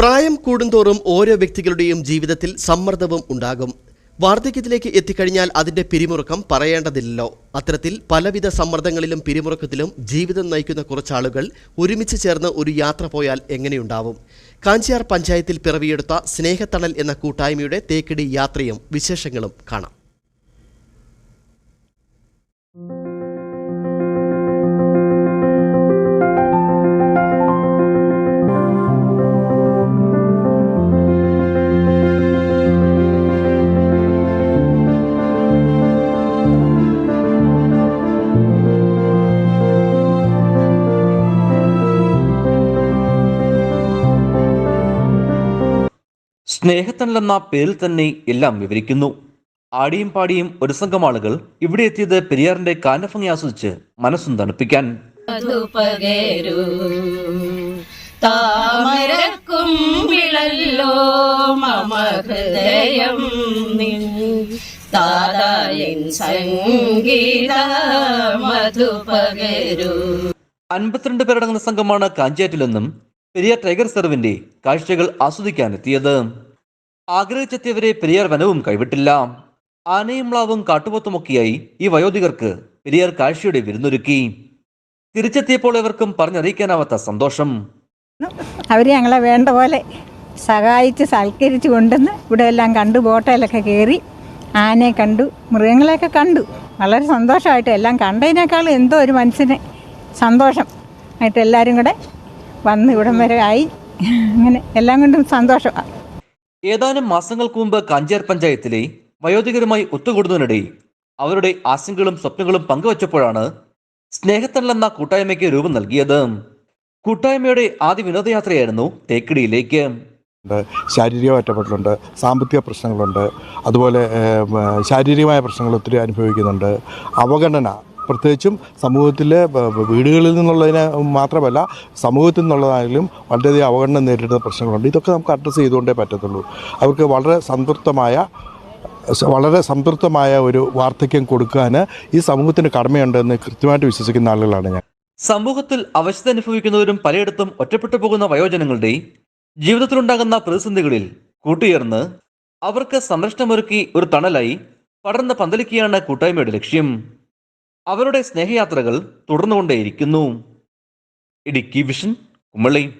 പ്രായം കൂടുന്തോറും ഓരോ വ്യക്തികളുടെയും ജീവിതത്തിൽ സമ്മർദ്ദവും ഉണ്ടാകും. വാർദ്ധക്യത്തിലേക്ക് എത്തിക്കഴിഞ്ഞാൽ അതിന്റെ പിരിമുറുക്കം പറയേണ്ടതില്ലല്ലോ അത്തരത്തിൽ പലവിധ സമ്മർദ്ദങ്ങളിലും പിരിമുറുക്കത്തിലും ജീവിതം നയിക്കുന്ന കുറച്ചാളുകൾ ഒരുമിച്ച് ചേർന്ന് ഒരു യാത്ര പോയാൽ എങ്ങനെയുണ്ടാവും? കാഞ്ചിയാർ പഞ്ചായത്തിൽ പിറവിയെടുത്ത സ്നേഹത്തണൽ എന്ന കൂട്ടായ്മയുടെ തേക്കടി യാത്രയും വിശേഷങ്ങളും കാണാം. സ്നേഹത്തണലെന്ന പേരിൽ തന്നെ എല്ലാം വിവരിക്കുന്നു. ആടിയും പാടിയും ഒരു സംഘം ആളുകൾ ഇവിടെ എത്തിയത് പെരിയാറിന്റെ കാനഭംഗി ആസ്വദിച്ച് മനസ്സും തണുപ്പിക്കാൻ. മധുപകരൂ താമരക്കുമ്പിളല്ലോ മമ ഹൃദയം നിൻ. താതായൻ സംഗീത മധുപകരൂ. അൻപത്തിരണ്ട് പേരടങ്ങുന്ന സംഘമാണ് കാഞ്ചാറ്റിലെന്നും പെരിയാർ ടൈഗർ സെർവിന്റെ കാഴ്ചകൾ ആസ്വദിക്കാനെത്തിയത്. ആഗ്രഹിച്ചെത്തിയവരെ പെരിയാർ വനവും കൈവിട്ടില്ല. ആനയും മ്ലാവും കാട്ടുപോത്തുമൊക്കെയായി ഈ വയോധികർക്ക് പെരിയാർ കാഴ്ചയുടെ വിരുന്നൊരുക്കി. തിരിച്ചെത്തിയപ്പോൾ ഇവർക്കും പറഞ്ഞറിയിക്കാനാവാത്ത സന്തോഷം. അവർ ഞങ്ങളെ വേണ്ട പോലെ സഹായിച്ച് സൽക്കരിച്ച് കൊണ്ടുവന്ന് ഇവിടെ എല്ലാം കണ്ടു ബോട്ടയിലൊക്കെ കയറി ആനയെ കണ്ടു മൃഗങ്ങളെയൊക്കെ കണ്ടു. വളരെ സന്തോഷമായിട്ട് എല്ലാം കണ്ടതിനേക്കാൾ എന്തോ ഒരു മനസ്സിന് സന്തോഷം. ആയിട്ട് എല്ലാവരും കൂടെ വന്ന് ഇവിടം വരെ ആയി. അങ്ങനെ എല്ലാം കൊണ്ടും സന്തോഷമാണ് ഏതാനും മാസങ്ങൾക്ക് മുമ്പ് കാഞ്ചേർ പഞ്ചായത്തിലെ വയോധികരുമായി ഒത്തുകൂടുന്നതിനിടെ അവരുടെ ആശങ്കകളും സ്വപ്നങ്ങളും പങ്കുവച്ചപ്പോഴാണ് സ്നേഹത്തണലെന്ന കൂട്ടായ്മയ്ക്ക് രൂപം നൽകിയത്. കൂട്ടായ്മയുടെ ആദ്യ വിനോദയാത്രയായിരുന്നു തേക്കടിയിലേക്ക്. ശാരീരിക ഒറ്റപ്പെടലുണ്ട് സാമ്പത്തിക പ്രശ്നങ്ങളുണ്ട് അതുപോലെ ശാരീരികമായ പ്രശ്നങ്ങൾ ഒത്തിരി അനുഭവിക്കുന്നുണ്ട്. അവഗണന പ്രത്യേകിച്ചും സമൂഹത്തിലെ വീടുകളിൽ നിന്നുള്ളതിനെ മാത്രമല്ല സമൂഹത്തിൽ നിന്നുള്ളതായാലും വളരെയധികം അവഗണന നേരിടുന്ന പ്രശ്നങ്ങളുണ്ട്. ഇതൊക്കെ നമുക്ക് അഡ്രസ്സ് ചെയ്തുകൊണ്ടേ പറ്റത്തുള്ളൂ. അവർക്ക് വളരെ സംതൃപ്തമായ വളരെ സംതൃപ്തമായ ഒരു വാർദ്ധക്യം കൊടുക്കാൻ ഈ സമൂഹത്തിന് കടമയുണ്ടെന്ന് കൃത്യമായിട്ട് വിശ്വസിക്കുന്ന ആളുകളാണ് ഞാൻ. സമൂഹത്തിൽ അവശത അനുഭവിക്കുന്നവരും പലയിടത്തും ഒറ്റപ്പെട്ടു പോകുന്ന വയോജനങ്ങളുടെ ജീവിതത്തിലുണ്ടാകുന്ന പ്രതിസന്ധികളിൽ കൂട്ടുയർന്ന് അവർക്ക് സംരക്ഷണമൊരുക്കി ഒരു തണലായി പടർന്ന് പന്തലിക്കുകയാണ് കൂട്ടായ്മയുടെ ലക്ഷ്യം. അവരുടെ സ്നേഹയാത്രകൾ തുടർന്നുകൊണ്ടേയിരിക്കുന്നു. ഇടുക്കി വിഷൻ കുമളി.